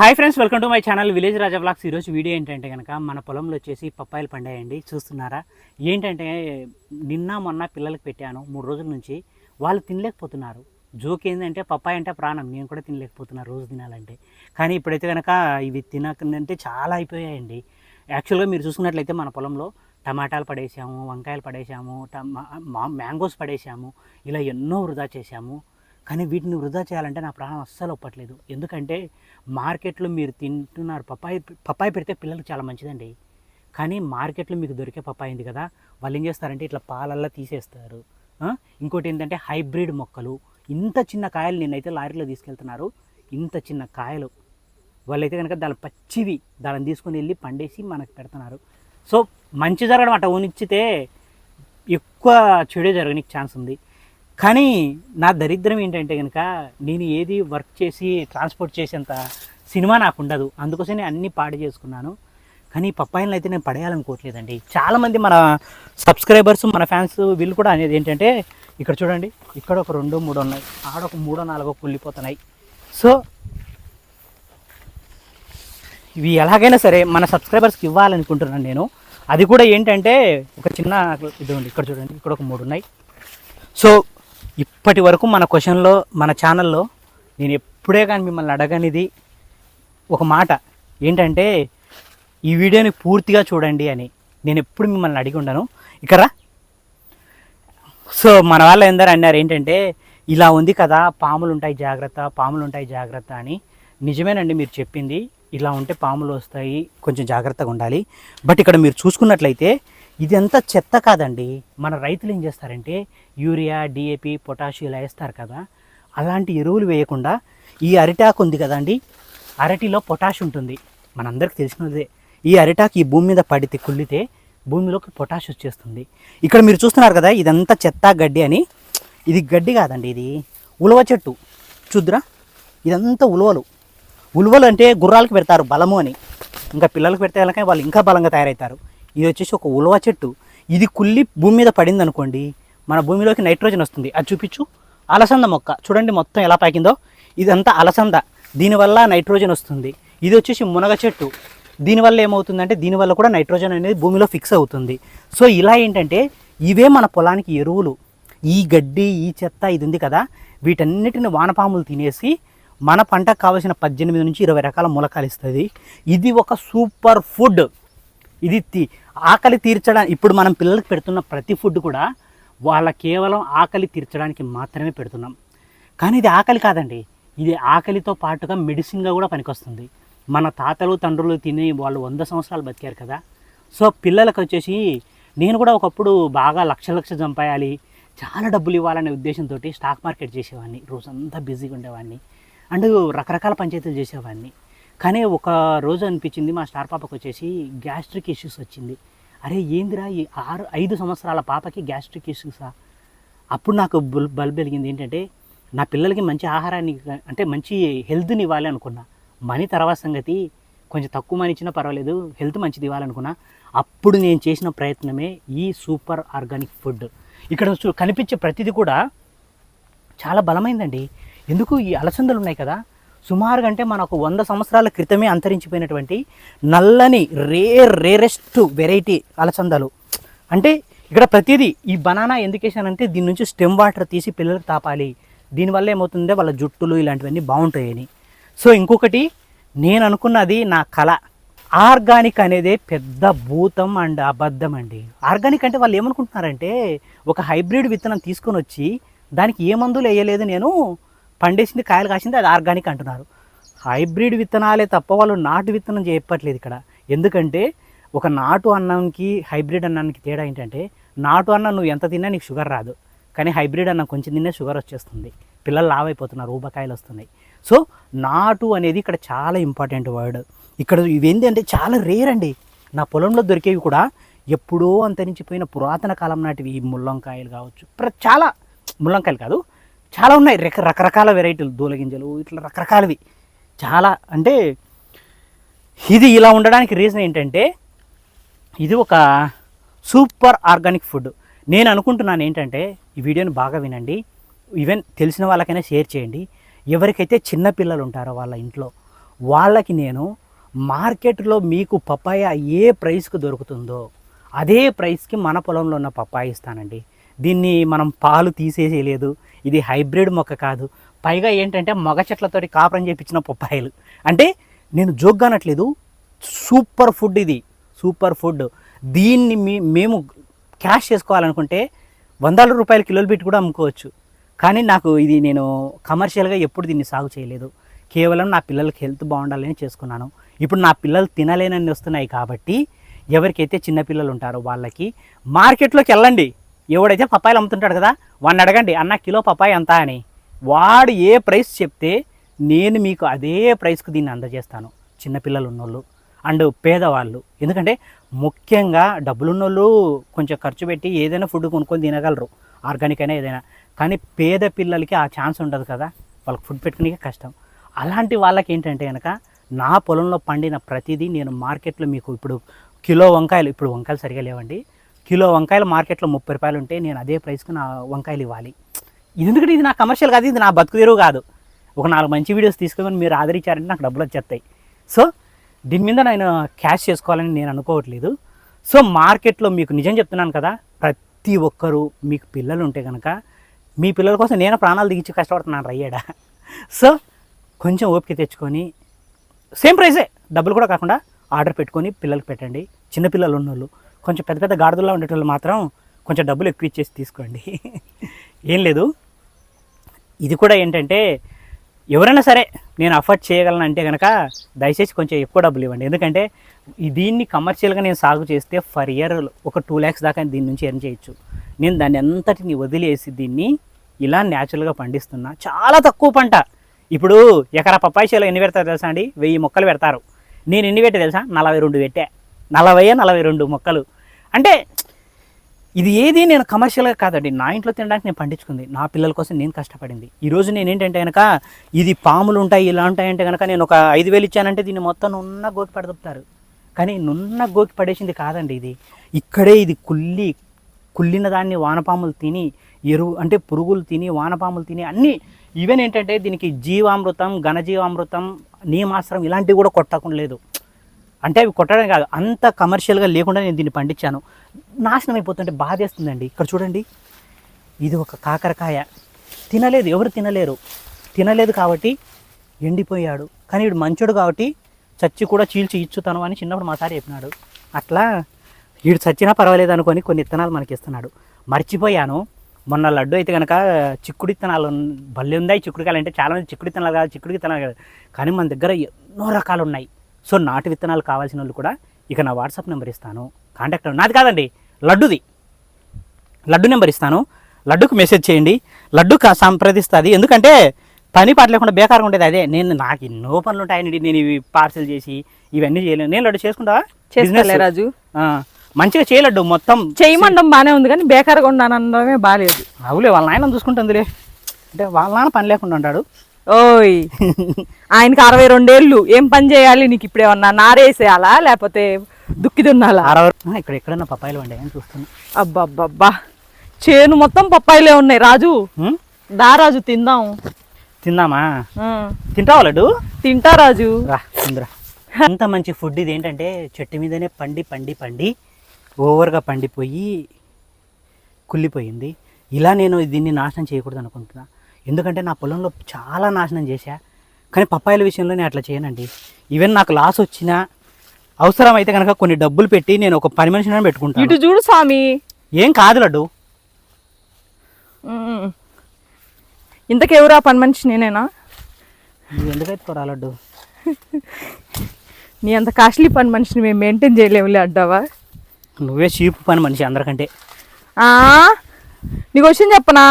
Hi friends welcome to my channel village Raja blogs ఈరోజు video ఏంటంటే కనుక మన పొలంలో వచ్చేసి పప్పాయిలు పండాయండి. చూస్తున్నారా? ఏంటంటే నిన్న మొన్న పిల్లలకి పెట్టాను. మూడు రోజుల నుంచి వాళ్ళు తినలేకపోతున్నారు. జోక్ ఏంటంటే పప్పాయి అంటే ప్రాణం. నేను కూడా తినలేకపోతున్నా రోజు తినాలంటే. కానీ ఇప్పుడైతే కనుక ఇవి తినకంటే చాలా అయిపోయాయండి. యాక్చువల్గా మీరు చూసుకున్నట్లయితే మన పొలంలో టమాటాలు పడేసాము వంకాయలు పడేసాము టమా మా- మ్యాంగోస్ పడేసాము ఇలా ఎన్నో వృధా చేశాము. కానీ వీటిని వృధా చేయాలంటే నా ప్రాణం అస్సలు ఒప్పట్లేదు. ఎందుకంటే మార్కెట్లో మీరు తింటున్నారు పప్పాయి పప్పాయి పెడితే పిల్లలకు చాలా మంచిదండి. కానీ మార్కెట్లో మీకు దొరికే పప్పాయి ఉంది కదా వాళ్ళు ఏం చేస్తారంటే ఇట్లా పాలల్లా తీసేస్తారు. ఇంకోటి ఏంటంటే హైబ్రిడ్ మొక్కలు. ఇంత చిన్న కాయలు నిన్నైతే లారీలో తీసుకెళ్తున్నారు. ఇంత చిన్న కాయలు. వాళ్ళైతే కనుక దాని పచ్చివి దాన్ని తీసుకొని వెళ్ళి పండేసి మనకు పెడుతున్నారు. సో మంచి జరగడం అట్ట ఊనిచ్చితే ఎక్కువ చెడే జరగడానికి ఛాన్స్ ఉంది. కానీ నా దరిద్రం ఏంటంటే కనుక నేను ఏది వర్క్ చేసి ట్రాన్స్పోర్ట్ చేసేంత సినిమా నాకు ఉండదు. అందుకోసం నేను అన్నీ పాడు చేసుకున్నాను. కానీ ఈ అయితే నేను పడేయాలనుకోవట్లేదండి. చాలామంది మన సబ్స్క్రైబర్స్ మన ఫ్యాన్స్ వీళ్ళు కూడా అనేది ఏంటంటే ఇక్కడ చూడండి ఇక్కడ ఒక రెండు మూడు ఉన్నాయి. ఆడ ఒక మూడో నాలుగో కుళ్ళిపోతున్నాయి. సో ఇవి ఎలాగైనా సరే మన సబ్స్క్రైబర్స్కి ఇవ్వాలనుకుంటున్నాను నేను. అది కూడా ఏంటంటే ఒక చిన్న ఇది ఉంది ఇక్కడ చూడండి ఇక్కడ ఒక మూడు ఉన్నాయి. సో ఇప్పటి వరకు మన క్వశ్చన్లో మన ఛానల్లో నేను ఎప్పుడే కానీ మిమ్మల్ని అడగనిది ఒక మాట ఏంటంటే ఈ వీడియోని పూర్తిగా చూడండి అని. నేను ఎప్పుడు మిమ్మల్ని అడిగి ఉండను. ఇక్కడ సో మన వాళ్ళు ఎందరు అన్నారు ఏంటంటే ఇలా ఉంది కదా పాములు ఉంటాయి జాగ్రత్త పాములు ఉంటాయి జాగ్రత్త అని. నిజమేనండి మీరు చెప్పింది. ఇలా ఉంటే పాములు వస్తాయి కొంచెం జాగ్రత్తగా ఉండాలి. బట్ ఇక్కడ మీరు చూసుకున్నట్లయితే ఇదంతా చెత్త కాదండి. మన రైతులు ఏం చేస్తారంటే యూరియా డిఏపి పొటాషియం ఇలా వేస్తారు కదా. అలాంటి ఎరువులు వేయకుండా ఈ అరిటాకు ఉంది కదండి అరటిలో పొటాష్ ఉంటుంది. మనందరికి తెలిసినదే. ఈ అరిటాకు ఈ భూమి మీద పడితే కుళ్ళితే భూమిలోకి పొటాష్ వచ్చేస్తుంది. ఇక్కడ మీరు చూస్తున్నారు కదా ఇదంతా చెత్త గడ్డి అని. ఇది గడ్డి కాదండి ఇది. ఉలవ చెట్టు. చూద్దురా. ఇదంతా ఉలవలు. ఉలవలు అంటే గుర్రాలకు పెడతారు బలము అని. ఇంకా పిల్లలకు పెడితే వాళ్ళకి వాళ్ళు ఇంకా బలంగా తయారవుతారు. ఇది వచ్చేసి ఒక ఉలవ చెట్టు. ఇది కుళ్ళి భూమి మీద పడింది అనుకోండి మన భూమిలోకి నైట్రోజన్ వస్తుంది. అది చూపించు. అలసంద మొక్క. చూడండి మొత్తం ఎలా పాకిందో. ఇదంతా అలసంద. దీనివల్ల నైట్రోజన్ వస్తుంది. ఇది వచ్చేసి మునగ చెట్టు. దీనివల్ల ఏమవుతుందంటే దీనివల్ల కూడా నైట్రోజన్ అనేది భూమిలో ఫిక్స్ అవుతుంది. సో ఇలా ఏంటంటే ఇవే మన పొలానికి ఎరువులు. ఈ గడ్డి ఈ చెత్త ఇది ఉంది కదా. వీటన్నిటిని వానపాములు తినేసి మన పంటకు కావాల్సిన పద్దెనిమిది నుంచి ఇరవై రకాల మూలకాలు ఇస్తుంది. ఇది ఒక సూపర్ ఫుడ్. ఇది ఆకలి తీర్చడానికి ఇప్పుడు మనం పిల్లలకు పెడుతున్న ప్రతి ఫుడ్ కూడా వాళ్ళ కేవలం ఆకలి తీర్చడానికి మాత్రమే పెడుతున్నాం. కానీ ఇది ఆకలి కాదండి. ఇది ఆకలితో పాటుగా మెడిసిన్గా కూడా పనికొస్తుంది. మన తాతలు తండ్రులు తిని వాళ్ళు వంద సంవత్సరాలు బతికారు కదా. సో పిల్లలకు వచ్చేసి నేను కూడా ఒకప్పుడు బాగా లక్ష లక్ష చంపేయాలి చాలా డబ్బులు ఇవ్వాలనే ఉద్దేశంతో స్టాక్ మార్కెట్ చేసేవాడిని. రోజంతా బిజీగా ఉండేవాడిని. అండ్ రకరకాల పంచాయతీలు చేసేవాడిని. కానీ ఒక రోజు అనిపించింది మా స్టార్ పాపకు వచ్చేసి గ్యాస్ట్రిక్ ఇష్యూస్ వచ్చింది. అరే ఏందిరా ఈ ఆరు ఐదు సంవత్సరాల పాపకి గ్యాస్ట్రిక్ ఇష్యూసా? అప్పుడు నాకు బుల్ బల్బ్ వెలిగింది. ఏంటంటే నా పిల్లలకి మంచి ఆహారాన్ని అంటే మంచి హెల్త్ని ఇవ్వాలి అనుకున్నా. మనీ తర్వాత సంగతి కొంచెం తక్కువ మనీ ఇచ్చినా పర్వాలేదు హెల్త్ మంచిది ఇవ్వాలనుకున్నా అప్పుడు నేను చేసిన ప్రయత్నమే ఈ సూపర్ ఆర్గానిక్ ఫుడ్. ఇక్కడ చూ- కనిపించే ప్రతిదీ కూడా చాలా బలమైందండి. ఎందుకు? ఈ అలసందలు ఉన్నాయి కదా. సుమారుగా అంటే మనకు వంద సంవత్సరాల క్రితమే అంతరించిపోయినటువంటి నల్లని రేర్ రేరెస్ట్ వెరైటీ అలసందలు. అంటే ఇక్కడ ప్రతిదీ ఈ బనానా ఎందుకేసానంటే దీని నుంచి స్టెమ్ వాటర్ తీసి పిల్లలకు తాపాలి. దీనివల్ల ఏమవుతుందో వాళ్ళ జుట్టులు ఇలాంటివన్నీ బాగుంటాయని. సో ఇంకొకటి నేను అనుకున్నది నా కళ. ఆర్గానిక్ అనేది పెద్ద భూతం అండ్ అబద్ధం అండి. ఆర్గానిక్ అంటే వాళ్ళు ఏమనుకుంటున్నారంటే ఒక హైబ్రిడ్ విత్తనం తీసుకొని వచ్చి దానికి ఏ మందులు వేయలేదు నేను పండేసింది కాయలు కాసింది అది ఆర్గానిక్ అంటున్నారు. హైబ్రిడ్ విత్తనాలే తప్ప వాళ్ళు నాటు విత్తనం చెప్పట్లేదు ఇక్కడ. ఎందుకంటే ఒక నాటు అన్నంకి హైబ్రిడ్ అన్నానికి తేడా ఏంటంటే నాటు అన్నం నువ్వు ఎంత తిన్నా నీకు షుగర్ రాదు. కానీ హైబ్రిడ్ అన్నం కొంచెం తిన్నా షుగర్ వచ్చేస్తుంది. పిల్లలు లావైపోతున్నారు ఊబకాయలు వస్తున్నాయి. సో నాటు అనేది ఇక్కడ చాలా ఇంపార్టెంట్ వర్డ్. ఇక్కడ ఇవేంటి అంటే చాలా రేర్ అండి. నా పొలంలో దొరికేవి కూడా ఎప్పుడో అంతరించిపోయిన పురాతన కాలం నాటివి ఈ ముల్లంకాయలు కావచ్చు. ప్ర- చాలా ముల్లంకాయలు కాదు చాలా ఉన్నాయి. రక రకరకాల వెరైటీలు. దూలగింజలు ఇట్లా రకరకాలవి. చాలా అంటే ఇది ఇలా ఉండడానికి రీజన్ ఏంటంటే ఇది ఒక సూపర్ ఆర్గానిక్ ఫుడ్. నేను అనుకుంటున్నాను ఏంటంటే ఈ వీడియోని బాగా వినండి. ఈవెన్ తెలిసిన వాళ్ళకైనా షేర్ చేయండి. ఎవరికైతే చిన్న పిల్లలు ఉంటారో వాళ్ళ ఇంట్లో వాళ్ళకి నేను మార్కెట్లో మీకు పప్పాయ ఏ ప్రైస్కి దొరుకుతుందో అదే ప్రైస్కి మన పొలంలో ఉన్న పప్పాయ ఇస్తానండి. దీన్ని మనం పాలు తీసేసేయలేదు. ఇది హైబ్రిడ్ మొక్క కాదు. పైగా ఏంటంటే మగ చెట్లతోటి కాపురం చేపించిన పప్పాయలు. అంటే నేను జోక్ అనట్లేదు. సూపర్ ఫుడ్ ఇది. Super food. దీన్ని మీ మేము క్యాష్ చేసుకోవాలనుకుంటే వందల రూపాయల కిలోలు పెట్టి కూడా అమ్ముకోవచ్చు. కానీ నాకు ఇది నేను కమర్షియల్గా ఎప్పుడు దీన్ని సాగు చేయలేదు. కేవలం నా పిల్లలకి హెల్త్ బాగుండాలని చేసుకున్నాను. ఇప్పుడు నా పిల్లలు తినలేనని వస్తున్నాయి కాబట్టి ఎవరికైతే చిన్నపిల్లలు ఉంటారో వాళ్ళకి మార్కెట్లోకి వెళ్ళండి. ఎవడైతే పప్పాయలు అమ్ముతుంటాడు కదా వాడిని అడగండి అన్న కిలో పప్పాయి ఎంత? అని. వాడు ఏ ప్రైస్ చెప్తే నేను మీకు అదే ప్రైస్కి దీన్ని అందజేస్తాను. చిన్నపిల్లలు ఉన్నోళ్ళు అండ్ పేదవాళ్ళు. ఎందుకంటే ముఖ్యంగా డబ్బులున్నోళ్ళు కొంచెం ఖర్చు పెట్టి ఏదైనా ఫుడ్ కొనుక్కొని తినగలరు. ఆర్గానిక్ అయినా ఏదైనా. కానీ పేద పిల్లలకి ఆ ఛాన్స్ ఉండదు కదా. వాళ్ళకి ఫుడ్ పెట్టుకునే కష్టం. అలాంటి వాళ్ళకి ఏంటంటే కనుక నా పొలంలో పండిన ప్రతిదీ నేను మార్కెట్లో మీకు ఇప్పుడు కిలో వంకాయలు ఇప్పుడు వంకాయలు సరిగా లేవండి. కిలో వంకాయలు మార్కెట్లో ముప్పై రూపాయలు ఉంటే నేను అదే ప్రైస్కి నా వంకాయలు ఇవ్వాలి. ఇది ఎందుకంటే ఇది నా కమర్షియల్ కాదు ఇది నా బతుకు తెరువు కాదు. ఒక నాలుగు మంచి వీడియోస్ తీసుకొని మీరు ఆదరించారంటే నాకు డబ్బులు వచ్చేస్తాయి. సో దీని మీద నేను క్యాష్ చేసుకోవాలని నేను అనుకోవట్లేదు. సో మార్కెట్లో మీకు నిజం చెప్తున్నాను కదా ప్రతి ఒక్కరూ మీకు పిల్లలు ఉంటే కనుక మీ పిల్లల కోసం నేను ప్రాణాలు దిగించి కష్టపడుతున్నాను రయ్యాడా సో కొంచెం ఓపిక తెచ్చుకొని సేమ్ ప్రైసే డబ్బులు కూడా కాకుండా ఆర్డర్ పెట్టుకొని పిల్లలకి పెట్టండి. చిన్నపిల్లలు ఉన్నోళ్ళు. కొంచెం పెద్ద పెద్ద గాడిదల్లో ఉండేటోళ్ళు మాత్రం కొంచెం డబ్బులు ఎక్కువ ఇచ్చేసి తీసుకోండి. ఏం లేదు. ఇది కూడా ఏంటంటే ఎవరైనా సరే నేను అఫోర్డ్ చేయగలను అంటే కనుక దయచేసి కొంచెం ఎక్కువ డబ్బులు ఇవ్వండి. ఎందుకంటే దీన్ని కమర్షియల్గా నేను సాగు చేస్తే ఫర్ ఇయర్ ఒక టూ ల్యాక్స్ దాకా దీని నుంచి ఎర్న్ చేయొచ్చు. నేను దాన్ని అంతటిని వదిలేసి దీన్ని ఇలా న్యాచురల్గా పండిస్తున్నా. చాలా తక్కువ పంట. ఇప్పుడు ఎకరా పప్పాయి చేలో ఎన్ని పెడతారు తెలుసా అండి? వెయ్యి మొక్కలు పెడతారు. నేను ఎన్ని పెట్టా తెలుసా? నలభై రెండు పెట్టా. నలభై నలభై రెండు మొక్కలు. అంటే ఇది ఏది నేను కమర్షియల్గా కాదండి నా ఇంట్లో తినడానికి నేను పండించుకుంది. నా పిల్లల కోసం నేను కష్టపడింది. ఈరోజు నేను ఏంటంటే కనుక ఇది పాములు ఉంటాయి ఇలా ఉంటాయంటే కనుక నేను ఒక ఐదు వేలు ఇచ్చానంటే దీన్ని మొత్తం నున్న గోకి పడదొప్పుతారు కానీ నున్న గోకి పడేసింది కాదండి ఇది. ఇక్కడే ఇది కుల్లి కుల్లిన దాన్ని వానపాములు తిని ఎరువు అంటే పురుగులు తిని వానపాములు తిని అన్నీ ఈవెన్ ఏంటంటే దీనికి జీవామృతం ఘనజీవామృతం నీమాస్త్రం ఇలాంటివి కూడా కొట్టకుండా లేదు అంటే అవి కొట్టడం కాదు అంత కమర్షియల్గా లేకుండా నేను దీన్ని పండించాను. నాశనం అయిపోతుంటే బాధేస్తుందండి. ఇక్కడ చూడండి ఇది ఒక కాకరకాయ. తినలేదు ఎవరు తినలేరు. తినలేదు కాబట్టి ఎండిపోయాడు. కానీ వీడు మంచోడు కాబట్టి చచ్చి కూడా చీల్చి ఇచ్చుతాను అని చిన్నప్పుడు మా సార్ చెప్పినాడు. అట్లా వీడు చచ్చినా పర్వాలేదు అనుకొని కొన్ని ఇత్తనాలు మనకి ఇస్తున్నాడు. మర్చిపోయాను. మొన్న లడ్డు అయితే కనుక చిక్కుడు ఇత్తనాలు భలే ఉన్నాయి చిక్కుడుకాయలు. అంటే చాలామంది చిక్కుడు ఇత్తనాలు కాదు చిక్కుడు విత్తనాలు కాదు. కానీ మన దగ్గర ఎన్నో రకాలు ఉన్నాయి. సో నాటు విత్తనాలు కావాల్సిన వాళ్ళు కూడా ఇక నా వాట్సాప్ నెంబర్ ఇస్తాను. కాంటాక్ట్. నాది కాదండి లడ్డుది. లడ్డు నెంబర్ ఇస్తాను. లడ్డుకు మెసేజ్ చేయండి. లడ్డు సంప్రదిస్తుంది. ఎందుకంటే పని పాట లేకుండా బేకారంగా ఉండేది అదే. నేను నాకు ఎన్నో పనులు ఉంటాయండి. నేను ఇవి పార్సల్ చేసి ఇవన్నీ చేయలేను. నేను లడ్డు చేసుకుంటావా? చేసుకోలే. రాజు. మంచిగా చేయలడ్డు మొత్తం. చేయమండం బానే ఉంది కానీ బేకార్గా ఉన్నానడమే బాగాలేదు అవులే వాళ్ళ నాయన చూసుకుంటుందిలే. అంటే వాళ్ళ నాన్న పని లేకుండా ఉంటాడు ఓయ్ ఆయనకి అరవై రెండేళ్ళు. ఏం పని చేయాలి నీకు ఇప్పుడు ఏమన్నా నారేసేయాలా లేకపోతే దుక్కి దున్నాలా అరవై ఇక్కడ ఎక్కడన్నా పప్పాయిలు వండే అని చూస్తున్నా. అబ్బబ్బబ్బా. చేను మొత్తం పప్పాయిలే ఉన్నాయి. రాజు? దా రాజు తిందాం. తిందామా? తింటావా లడ్డు? తింటా రాజు. రా అంత మంచి ఫుడ్ ఇది ఏంటంటే చెట్టు మీదనే పండి పండి పండి ఓవర్గా పండిపోయి కుళ్ళిపోయింది. ఇలా నేను దీన్ని నాశనం చేయకూడదు అనుకుంటున్నా. ఎందుకంటే నా పొలంలో చాలా నాశనం చేశా. కానీ పప్పాయిల విషయంలో నేను అట్లా చేయనండి. ఈవెన్ నాకు లాస్ వచ్చినా అవసరం అయితే కనుక కొన్ని డబ్బులు పెట్టి నేను ఒక పని మనిషిని పెట్టుకుంటాను. ఇటు చూడు స్వామి. ఏం కాదు లడ్డు. ఇంతకెవరా పని మనిషి నేనేనా? నువ్వు ఎందుకైతే లడ్డు? నీ అంత కాస్ట్లీ పని మనిషిని మేము మెయింటైన్ చేయలేములే అడ్డావా? నువ్వే చీప్ పని మనిషి అందరికంటే. నీకు వచ్చింది చెప్పనా.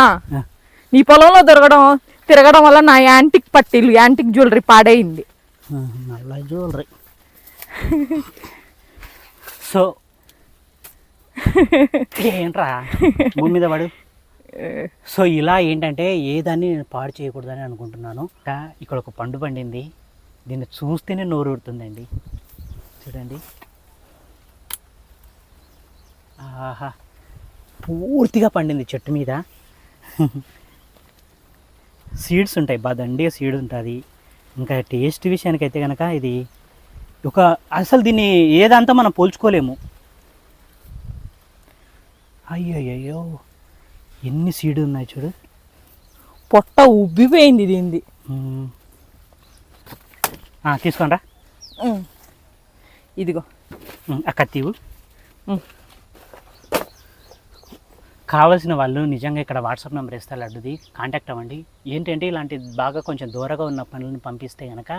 నీ పొలంలో దొరకడం తిరగడం వల్ల నా యాంటిక్ పట్టీలు యాంటిక్ జ్యువెలరీ పాడైంది. నల్ల జ్యువెలరీ. సో ఏంట్రా? భూమి మీద పడు. సో ఇలా ఏంటంటే ఏ దాన్ని నేను పాడు చేయకూడదని అనుకుంటున్నాను. ఇక్కడ ఒక పండు పండింది. దీన్ని చూస్తేనే నోరు ఊరుతుందండి. చూడండి. ఆహా. పూర్తిగా పండింది చెట్టు మీద. సీడ్స్ ఉంటాయి. బాగా దండిగా సీడ్ ఉంటుంది. ఇంకా టేస్ట్ విషయానికి అయితే కనుక ఇది ఒక అసలు దీన్ని ఏదంతా మనం పోల్చుకోలేము. అయ్యో ఎన్ని సీడ్ ఉన్నాయి చూడు. పొట్ట ఉబ్బిపోయింది దీనిది. ఉమ్. ఇదిగో. కత్తివు ఉమ్. కావాల్సిన వాళ్ళు నిజంగా ఇక్కడ వాట్సాప్ నెంబర్ ఇస్తారు లడ్డుది కాంటాక్ట్ అవ్వండి. ఏంటంటే ఇలాంటి బాగా కొంచెం దూరంగా ఉన్న పనులను పంపిస్తే కనుక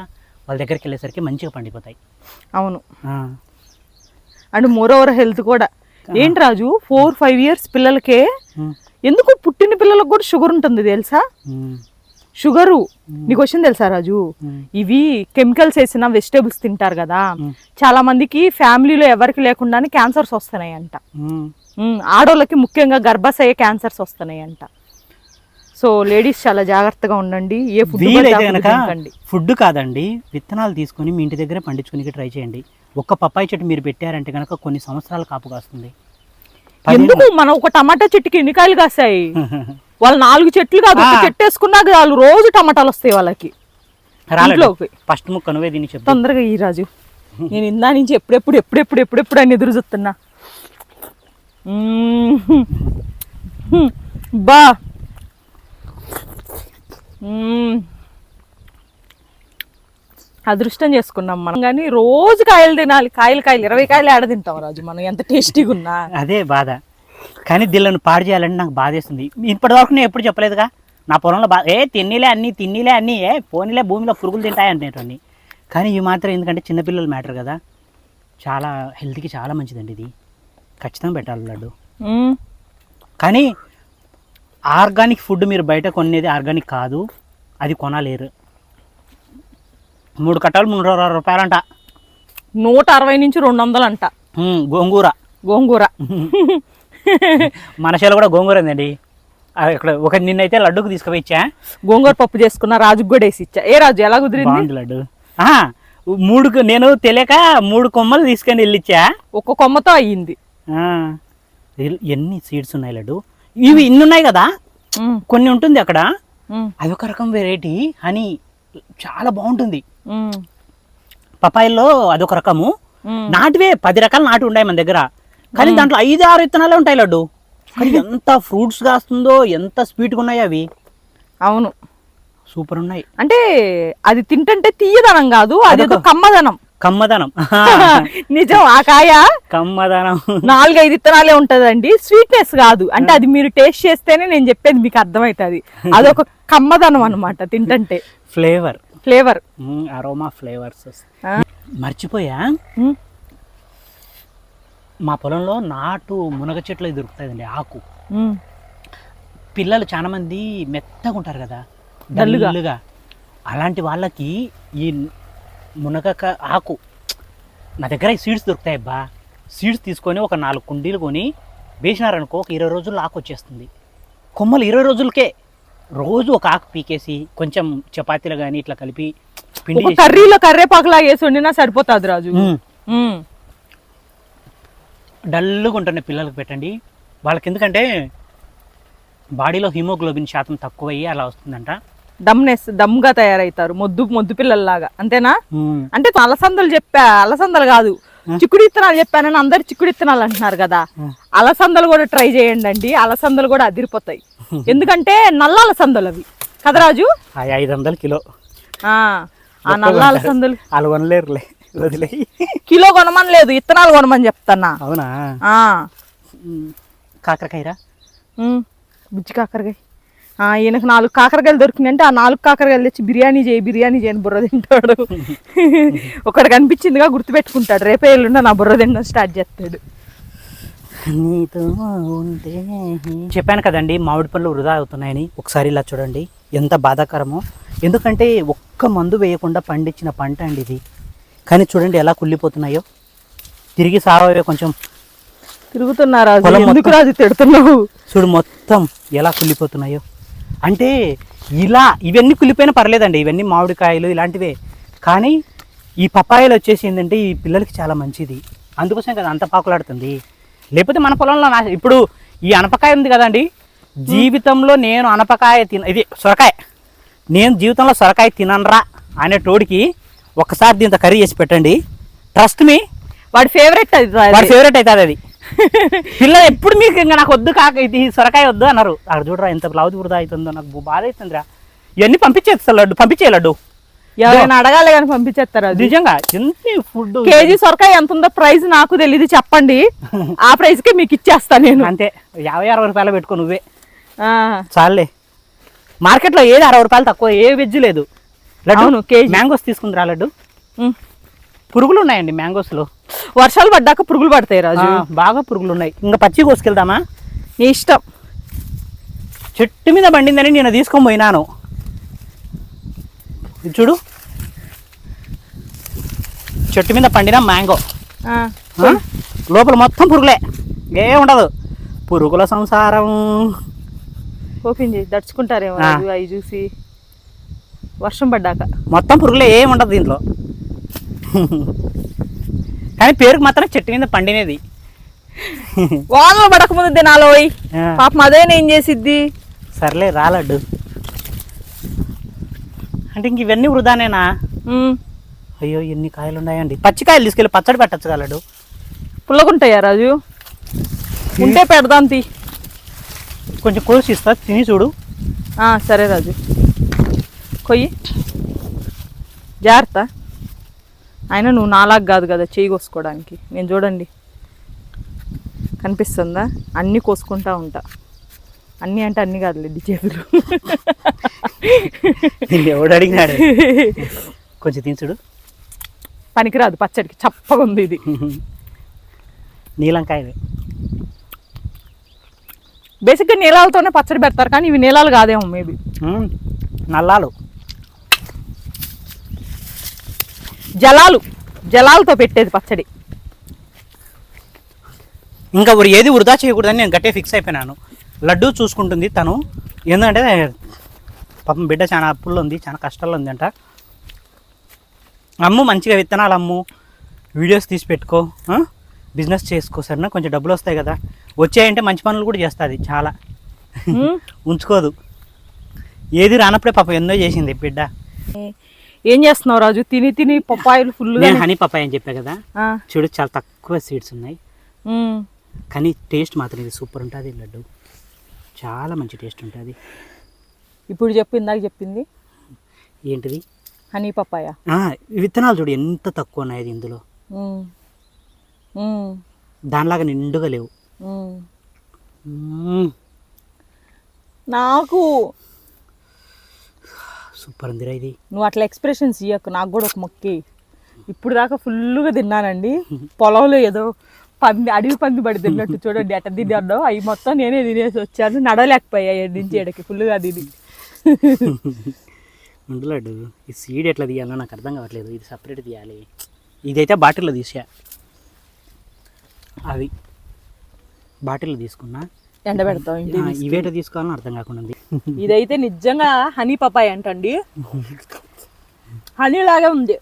వాళ్ళ దగ్గరికి వెళ్ళేసరికి మంచిగా పండిపోతాయి. అవును. అండ్ మోర్ ఓవర్ హెల్త్ కూడా ఏంటి రాజు? ఫోర్ ఫైవ్ ఇయర్స్ పిల్లలకే. ఎందుకు పుట్టిన పిల్లలకు కూడా షుగర్ ఉంటుంది తెలుసా. షుగరు నీకు వచ్చింది తెలుసా రాజు. ఇవి కెమికల్స్ వేసిన వెజిటేబుల్స్ తింటారు కదా. చాలా మందికి ఫ్యామిలీలో ఎవరికి లేకుండానే క్యాన్సర్స్ వస్తున్నాయి అంట ఆడోళ్ళకి ముఖ్యంగా గర్భాశయ క్యాన్సర్స్ వస్తున్నాయి అంట సో లేడీస్ చాలా జాగ్రత్తగా ఉండండి ఏ ఫుడ్ ఫుడ్ కాదండి విత్తనాలు తీసుకొని మీ ఇంటి దగ్గర పండించుకుని ట్రై చేయండి. ఒక్క పప్పాయి చెట్టు మీరు పెట్టారంటే కనుక కొన్ని సంవత్సరాల కాపు కాస్తుంది. ఎందుకు? మనం ఒక టమాటా చెట్టుకి ఎన్ని కాయలు కాసాయి? వాళ్ళు నాలుగు చెట్లు కాదు. చెట్టు వేసుకున్నాక వాళ్ళు రోజు టమాటాలు వస్తాయి వాళ్ళకి. ఫస్ట్ ముక్క నువ్వే దీన్ని చెప్తా తొందరగా ఈ రాజు. నేను ఇందా నుంచి ఎప్పుడెప్పుడు ఎప్పుడెప్పుడు ఎప్పుడెప్పుడు అని ఎదురు చూస్తున్నా. బా. అదృష్టం చేసుకున్నాం మనం. కానీ రోజు కాయలు తినాలి. కాయలు కాయలు. ఇరవై కాయలు ఆడ తింటాం రాజు మనం. ఎంత టేస్టీగా ఉన్నా. అదే బాధ. కానీ దీళ్ళను పాడు చేయాలని నాకు బాధేస్తుంది ఇప్పటి వరకు నేను ఎప్పుడు చెప్పలేదుగా. నా పొలంలో బా ఏ తిన్నీలే అన్నీ తిన్నీలే అన్నీ ఏ పోనీలే భూమిలో పురుగులు తింటాయి అంటేటండి కానీ ఇవి మాత్రం ఎందుకంటే చిన్నపిల్లల మ్యాటర్ కదా. చాలా హెల్త్కి చాలా మంచిదండి ఇది. ఖచ్చితంగా పెట్టాలి లడ్డు. కానీ ఆర్గానిక్ ఫుడ్ మీరు బయట కొనేది ఆర్గానిక్ కాదు అది కొనలేరు. మూడు కట్టాలు మూడు అరవై రూపాయలంట. నూట అరవై నుంచి రెండు వందలు అంట గోంగూర. గోంగూర. మన చేలో కూడా గోంగూర ఉందండి. ఇక్కడ ఒక నిన్నైతే లడ్డుకు తీసుకుపోయి ఇచ్చా గోంగూర పప్పు చేసుకున్న రాజుకు కూడా వేసి ఇచ్చా. ఏ రాజు ఎలా కుదిరింది? లడ్డు. మూడు నేను తెలియక మూడు కొమ్మలు తీసుకొని వెళ్ళిచ్చా. ఒక్క కొమ్మతో అయ్యింది. ఎన్ని సీడ్స్ ఉన్నాయి లడ్డు? ఇవి ఇన్ని ఉన్నాయి కదా. కొన్ని ఉంటుంది అక్కడ. మ్మ్. అదొక రకం వెరైటీ హనీ చాలా బాగుంటుంది. పపాయిల్లో అదొక రకము. నాటివే పది రకాల నాటి ఉన్నాయి మన దగ్గర. కానీ దాంట్లో ఐదు ఆరు విత్తనాలే ఉంటాయి లడ్డు. కానీ ఎంత ఫ్రూట్స్ కాస్తుందో ఎంత స్వీట్గా ఉన్నాయి అవి. అవును. సూపర్ ఉన్నాయి. అంటే అది తింటుంటే తీయదనం కాదు అది ఏదో కమ్మదనం. కమ్మదనం. నిజం ఆ కాయ కమ్మదనం. నాలుగైదు ఇత్తనాలే ఉంటదండి. స్వీట్నెస్ కాదు. అంటే అది మీరు టేస్ట్ చేస్తేనే నేను చెప్పేది మీకు అర్థమవుతుంది. అదొక కమ్మదనం అన్నమాట తింటంటే. ఫ్లేవర్ ఫ్లేవర్ అరోమా ఫ్లేవర్స్ మర్చిపోయా? మా పొలంలో నాటు మునగ చెట్లు దొరుకుతాయండి ఆకు. పిల్లలు చాలా మంది మెత్తగా ఉంటారు కదా. డల్లుగా. అలాంటి వాళ్ళకి ఈ మునగక ఆకు. నా దగ్గర సీడ్స్ దొరుకుతాయి అబ్బా. సీడ్స్ తీసుకొని ఒక నాలుగు కుండీలు కొని వేసినారనుకో ఒక ఇరవై రోజుల్లో ఆకు వచ్చేస్తుంది. కొమ్మలు ఇరవై రోజులకే. రోజు ఒక ఆకు పీకేసి కొంచెం చపాతీలు కానీ ఇట్లా కలిపి పిండి కర్రీలో కర్రేపాకులా వేసి వండినా సరిపోతుంది రాజు. డల్గా ఉంటున్న పిల్లలకు పెట్టండి. వాళ్ళకి ఎందుకంటే బాడీలో హిమోగ్లోబిన్ శాతం తక్కువయ్యి అలా వస్తుందంట. దమ్నెస్ దమ్గా తయారవుతారు మొద్దు మొద్దు పిల్లల్లాగా. అంతేనా. అంటే అలసందలు చెప్పా అలసందలు కాదు. చిక్కుడు ఇత్తనాలు చెప్పానని అందరు చిక్కుడు ఇత్తనాలు అంటున్నారు కదా. అలసందలు కూడా ట్రై చేయండి అండి అలసందలు కూడా అదిరిపోతాయి. ఎందుకంటే నల్ల అలసందలు అవి. కదా రాజు? ఆ ఐదు వందలు కిలో. ఆ ఆ నల్ల అలసందలు. వాళ్ళు కొనలేరులే. వదిలే కిలో కొనమని లేదు. ఇత్తనాలు కొనమని చెప్తానా అవునా. కాకరకాయరా? బుజ్జి కాకరకాయ. ఈయనకు నాలుగు కాకరకాయలు దొరికినాయంటే ఆ నాలుగు కాకరకాయలు తెచ్చి బిర్యానీ చేయి బిర్యానీ చేయని బుర్ర తింటాడు. ఒకటి కనిపించిందిగా గుర్తుపెట్టుకుంటాడు. రేపే ఎల్లుండ నా బుర్ర తినడం స్టార్ట్ చేస్తాడు. నీతో ఉంటే. చెప్పాను కదండి మామిడి పళ్ళు వృధా అవుతున్నాయని. ఒకసారి ఇలా చూడండి ఎంత బాధాకరమో. ఎందుకంటే ఒక్క మందు వేయకుండా పండించిన పంట అండి ఇది. కానీ చూడండి ఎలా కుళ్ళిపోతున్నాయో. తిరిగి సావే కొంచెం. తిరుగుతున్నా రాజు పొలం ఎందుకు రాజు తిడుతున్నావు? చూడు మొత్తం ఎలా కుళ్ళిపోతున్నాయో. అంటే ఇలా ఇవన్నీ కుళ్ళిపోయినా పర్లేదండి. ఇవన్నీ మామిడికాయలు ఇలాంటివే. కానీ ఈ పప్పాయలు వచ్చేసి ఏంటంటే ఈ పిల్లలకి చాలా మంచిది. అందుకోసం కదా అంత పాకులాడుతుంది. లేకపోతే మన పొలంలో నా- ఇప్పుడు ఈ అనపకాయ ఉంది కదండి. జీవితంలో నేను అనపకాయ తిన ఇది సొరకాయ. నేను జీవితంలో సొరకాయ తిననరా అనే టోడికి ఒక్కసారి దీంతో కర్రీ చేసి పెట్టండి. ట్రస్ట్ మీ వాడి ఫేవరెట్ వాడి ఫేవరెట్ అవుతుంది అది. పిల్లలు ఎప్పుడు మీకు ఇంకా నాకు వద్దు కాక ఇది సొరకాయ వద్దు అన్నారు. అక్కడ చూడరా ఎంత బ్లౌజ్ వృధా అవుతుందో నాకు బాధ అవుతుందిరా ఇవన్నీ పంపించేస్తా లడ్డు పంపించే లడ్డు. ఎవరైనా అడగాలి కానీ పంపించేస్తారు నిజంగా ఎంత ఫుడ్ కేజీ సొరకాయ ఎంత ఉందో ప్రైస్ నాకు తెలియదు చెప్పండి. ఆ ప్రైస్కి మీకు ఇచ్చేస్తా నేను. అంతే. యాభై అరవై రూపాయలు పెట్టుకో నువ్వే. ఆ, చాలే మార్కెట్లో ఏది అరవై రూపాయలు తక్కువ ఏ వెజ్ లేదు. లడ్డు కేజీ. మ్యాంగోస్ తీసుకుందిరా లడ్డు. పురుగులు ఉన్నాయండి మ్యాంగోస్లో వర్షాలు పడ్డాక పురుగులు పడతాయి రాజు. బాగా పురుగులు ఉన్నాయి. ఇంకా పచ్చి కోసుకెళ్దామా? నీ ఇష్టం. చెట్టు మీద పండిందని నేను తీసుకొని పోయినాను. చూడు. చెట్టు మీద పండిన మ్యాంగో? లోపల మొత్తం పురుగులే. ఏ ఉండదు. పురుగుల సంసారం. ఓపెన్ చేసి దడుచుకుంటారేమో అవి చూసి. వర్షం పడ్డాక. మొత్తం పురుగులే ఏం ఉండదు దీంట్లో. కానీ పేరుకు మాత్రం చెట్టు మీద పండినది. వానలు పడక ముందు తినాలో పోయి ఆ, పాపం అదేం ఏం చేసిద్ది. సర్లే రాలడ్డు అంటే ఇంక ఇవన్నీ వృధానేనా? అయ్యో ఎన్ని కాయలు ఉన్నాయండి పచ్చికాయలు తీసుకెళ్ళి పచ్చడి పెట్టచ్చు కలడు పుల్లగుంటాయా రాజు? ఉంటే పెడదాం తీ. కొంచెం కోసి ఇస్తా తిని చూడు. సరే రాజు. కొయ్యి. జాగ్రత్త. అయినా నువ్వు నాలాగా కాదు కదా చేయి కోసుకోవడానికి. నేను చూడండి. కనిపిస్తుందా? అన్నీ కోసుకుంటా ఉంటా. అన్నీ అంటే అన్నీ కాదులేండి చేతులు. ఎవడు అడిగినాడు? కొంచెం తిని చూడు. పనికిరాదు పచ్చడికి. చప్పగా ఉంది ఇది. నీలంకాయవే బేసిక్గా నీళ్ళతోనే పచ్చడి పెడతారు కానీ ఇవి నీళ్ళాలు కాదేమో మేబీ. నల్లాలు. జలాలు జలాలతో పెట్టేది పచ్చడి. ఇంకా ఇప్పుడు ఏది వృధా చేయకూడదని నేను గట్టే ఫిక్స్ అయిపోయినాను. లడ్డు చూసుకుంటుంది తను. ఏంటంటే పాపం బిడ్డ చాలా అప్పుల్లో ఉంది చాలా కష్టాల్లో ఉంది అంట అమ్ము మంచిగా విత్తనాలు అమ్ము. వీడియోస్ తీసి పెట్టుకో? బిజినెస్ చేసుకో సరేనా? కొంచెం డబ్బులు వస్తాయి కదా. వచ్చాయంటే మంచి పనులు కూడా చేస్తుంది చాలా. ఉంచుకోదు. ఏది రానప్పుడే పాపం ఎందో చేసింది బిడ్డ. ఏం చేస్తున్నావు రాజు? తిని తిని పప్పాయిలు నేను హనీ పప్పాయ అని చెప్పా కదా. చూడు చాలా తక్కువ సీడ్స్ ఉన్నాయి. కానీ టేస్ట్ మాత్రం ఇది సూపర్ ఉంటుంది లడ్డు. చాలా మంచి టేస్ట్ ఉంటుంది. ఇప్పుడు చెప్పు ఇందాక చెప్పింది. ఏంటిది? Honey papaya? విత్తనాలు చూడు ఎంత తక్కువ ఉన్నాయి ఇది ఇందులో. దానిలాగా నిండుగా లేవు. నాకు సూపర్ ఉందిరా ఇది. నువ్వు అట్లా ఎక్స్ప్రెషన్స్ ఇవ్వకు నాకు కూడా ఒక మొక్కి. ఇప్పుడు దాకా ఫుల్గా తిన్నానండి. పొలంలో ఏదో పంది అడవి పంది పడి తిన్నట్టు చూడండి అట్ట తిన్నాను అవి మొత్తం నేనే తినేసి వచ్చాను. నడవలేకపోయా నుంచి ఏడకి ఫుల్గా తిని. ఉండు లడ్డు ఈ సీడ్ ఎట్లా తీయాలో నాకు అర్థం కావట్లేదు. ఇది సపరేట్ తీయాలి. ఇదైతే బాటిల్లో తీసా. అవి బాటిల్లో తీసుకున్నా. ఎండబెడతాం ఇవేట తీసుకోవాలని అర్థం కాకుండా ఉంది. ఇదైతే నిజంగా హనీ పపాయ అంటండి. హనీ లాగే ఉంది.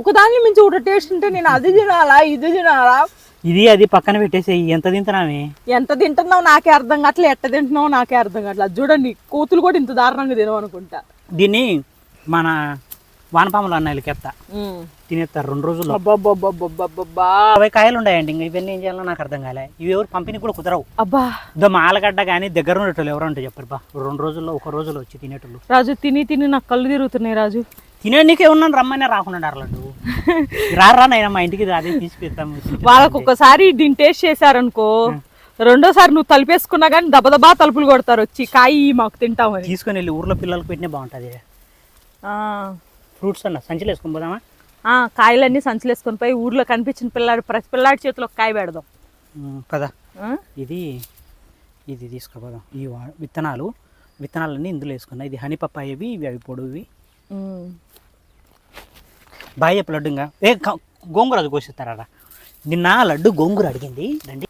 ఒకదాన్ని మించి ఒకటి టేస్ట్ ఉంటే నేను అది తినాలా ఇది తినాలా? ఇది అది పక్కన పెట్టేసి ఎంత తింటున్నామే? ఎంత తింటున్నావు నాకే అర్థం కావట్లే ఎట్ట తింటున్నావు నాకే అర్థం కావట్లేదు చూడండి కోతులు కూడా ఇంత దారుణంగా తినవనుకుంటా. దీన్ని మన వానపాములు అన్నయ్యలకి ఎత్తా తినేస్తారు రెండు రోజుల్లో. అరవై కాయలు ఉన్నాయండి ఇంకా ఇవన్నీ ఏం చేయాలో నాకు అర్థం కాలే. ఇవి ఎవరు పంపిణీ కూడా కుదరవు. అబ్బా. ఇదో మాలగడ్డ కానీ దగ్గర ఉండేటోళ్ళు ఎవరు అంటే చెప్పరు బా. రెండు రోజుల్లో ఒక రోజులో వచ్చి తినేటోళ్ళు. రాజు తిని తిని నాకు కళ్ళు తిరుగుతున్నాయి రాజు. తినే నీకే ఉన్నాను రమ్మనే రాకుండా అరలడ్డు రారా నైనా మా ఇంటికి అదే తీసి పెడతాము వాళ్ళకు ఒక్కసారి దీన్ని టేస్ట్ చేశారనుకో రెండోసారి నువ్వు తలుపేసుకున్నా కానీ దబదబా తలుపులు కొడతారు వచ్చి కాయి మాకు తింటామని తీసుకొని వెళ్ళి ఊర్లో పిల్లలకు పెట్టినా బాగుంటుంది. ఫ్రూట్స్ అన్న సంచిలో వేసుకొని పోదామా? కాయలన్నీ సంచులు వేసుకొని పోయి ఊర్లో కనిపించిన పిల్లాడు ప్రతి పిల్లాడి చేతిలో ఒక కాయ పెడదాం. ఆ? ఇది ఇది తీసుకుపోదాం. ఈ విత్తనాలు విత్తనాలన్నీ ఇందులో వేసుకున్నా. ఇది హనీ పప్పాయవి ఇవి అవి పొడవువి ఉమ్. బాయ్ చెప్పు లడ్డు ఇంకా ఏ గోంగూర అది కోసిస్తారా నిన్న లడ్డు గోంగూర అడిగింది. రండి.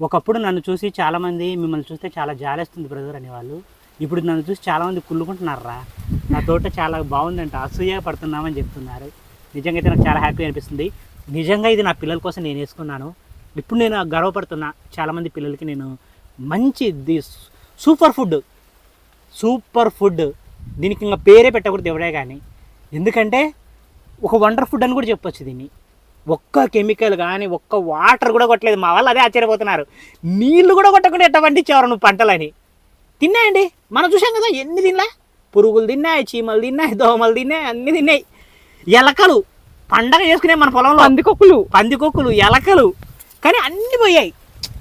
ఒకప్పుడు నన్ను చూసి చాలామంది మిమ్మల్ని చూస్తే చాలా జాలేస్తుంది బ్రదర్ అనేవాళ్ళు. ఇప్పుడు నన్ను చూసి చాలామంది కుళ్ళుకుంటున్నారా? నా తోట చాలా బాగుందంట అసూయ పడుతున్నామని చెప్తున్నారు. నిజంగా అయితే నాకు చాలా హ్యాపీ అనిపిస్తుంది. నిజంగా ఇది నా పిల్లల కోసం నేను వేసుకున్నాను. ఇప్పుడు నేను గర్వపడుతున్నా చాలామంది పిల్లలకి నేను మంచి the super food super food. దీనికి ఇంకా పేరే పెట్టకూడదు ఎవడే కానీ. ఎందుకంటే ఒక వండర్ ఫుడ్ అని కూడా చెప్పొచ్చు దీన్ని. ఒక్క కెమికల్ కానీ ఒక్క వాటర్ కూడా కొట్టలేదు. మా వాళ్ళు అదే ఆశ్చర్యపోతున్నారు. నీళ్ళు కూడా కొట్టకుండా ఎట్ట పండించేవారు నువ్వు పంటలని? తిన్నాయండి. మనం చూసాం కదా ఎన్ని తిన్నా? పురుగులు తిన్నాయి చీమలు తిన్నాయి దోమలు తిన్నాయి అన్ని తిన్నాయి. ఎలకలు. పండగ చేసుకునే మన పొలంలో పందికొక్కులు. పందికొక్కులు ఎలకలు. కానీ అన్ని పోయాయి.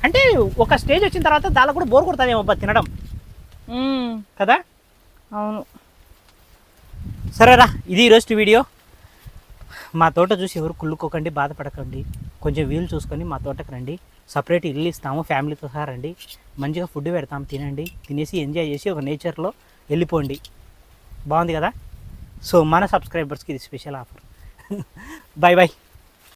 అంటే ఒక స్టేజ్ వచ్చిన తర్వాత దానికి కూడా బోర్ కొడుతుందేమో అబ్బా తినడం. కదా? అవును. సరేరా ఇది ఈరోజు వీడియో. మా తోట చూసి ఎవరు కుళ్ళుకోకండి బాధపడకండి. కొంచెం వీలు చూసుకొని మా తోటకు రండి. సపరేట్ ఇల్లు ఇస్తాము ఫ్యామిలీతో సహా రండి. మంచిగా ఫుడ్ పెడతాం తినండి. తినేసి ఎంజాయ్ చేసి ఒక నేచర్లో వెళ్ళిపోండి. బాగుంది కదా? సో మన సబ్స్క్రైబర్స్కి ఇది స్పెషల్ ఆఫర్ బాయ్ బాయ్